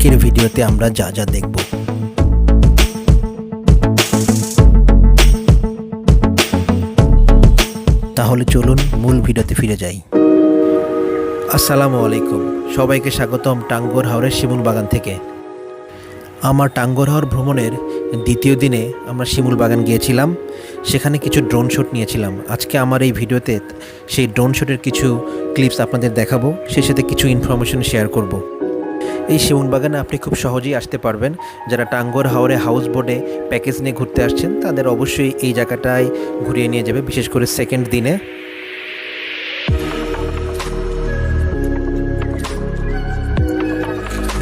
আজকের ভিডিওতে আমরা যা যা দেখব। তাহলে চলুন মূল ভিডিওতে ফিরে যাই। আসসালামু আলাইকুম। সবাইকে স্বাগতম টাঙ্গর হাওরের শিমুল বাগান থেকে। আমার টাঙ্গর হাওর ভ্রমণের দ্বিতীয় দিনে আমরা শিমুল বাগান গিয়েছিলাম। সেখানে কিছু ড্রোন শট নিয়েছিলাম। আজকে আমার এই ভিডিওতে সেই ড্রোন শটের কিছু ক্লিপস আপনাদের দেখাবো। সেই সাথে কিছু ইনফরমেশন শেয়ার করব। এই বাগানে আপনি খুব সহজেই আসতে পারবেন। যারা টাঙ্গর হাওরে হাউস বোটে প্যাকেজ নিয়ে ঘুরতে আসছেন, তাদের অবশ্যই এই জায়গাটায় ঘুরিয়ে নিয়ে যাবে, বিশেষ করে সেকেন্ড দিনে।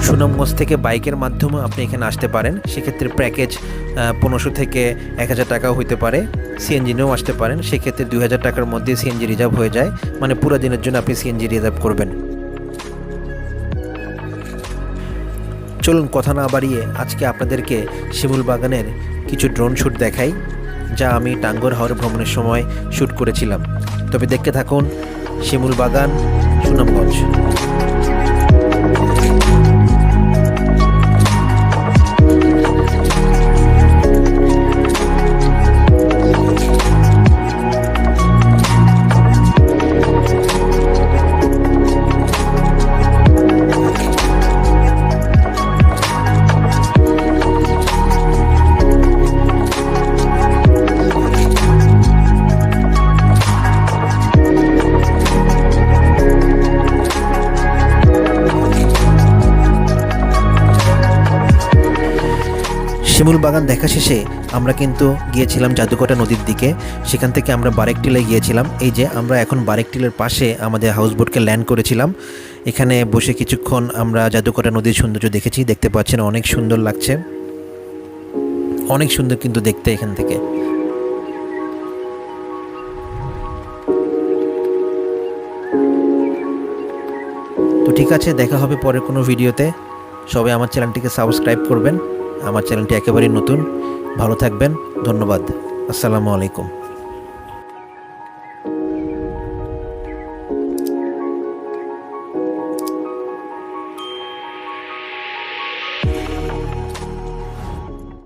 সুনামগঞ্জ থেকে বাইকের মাধ্যমে আপনি এখানে আসতে পারেন। সেক্ষেত্রে প্যাকেজ পনেরোশো থেকে এক হাজার টাকাও হইতে পারে। সিএনজি নিয়েও আসতে পারেন। সেক্ষেত্রে দুই হাজার টাকার মধ্যে সিএনজি রিজার্ভ হয়ে যায়। মানে পুরো দিনের জন্য আপনি সিএনজি রিজার্ভ করবেন। চলুন কথা না বাড়িয়ে আজকে আপনাদেরকে শিমুল বাগানের কিছু ড্রোন শ্যুট দেখাই, যা আমি টাঙ্গর হাওর ভ্রমণের সময় শ্যুট করেছিলাম। তবে দেখতে থাকুন, শিমুল বাগান, সুনামগঞ্জ। শিমুল বাগান দেখা শেষে আমরা কিন্তু গিয়েছিলাম জাদুকটা নদীর দিকে। সেখান থেকে আমরা বারেকটিলে গিয়েছিলাম। এই যে আমরা এখন বারেকটিলের পাশে আমাদের হাউসবোটকে ল্যান্ড করেছিলাম। এখানে বসে কিছুক্ষণ আমরা জাদুকটা নদীর সৌন্দর্য দেখেছি। দেখতে পাচ্ছেন অনেক সুন্দর লাগছে। অনেক সুন্দর কিন্তু দেখতে এখান থেকে। তো ঠিক আছে, দেখা হবে পরের কোনো ভিডিওতে। সবাই আমার চ্যানেলটিকে সাবস্ক্রাইব করবেন। আমার চ্যানেলটি একেবারেই নতুন। ভালো থাকবেন। ধন্যবাদ। আসসালামু আলাইকুম।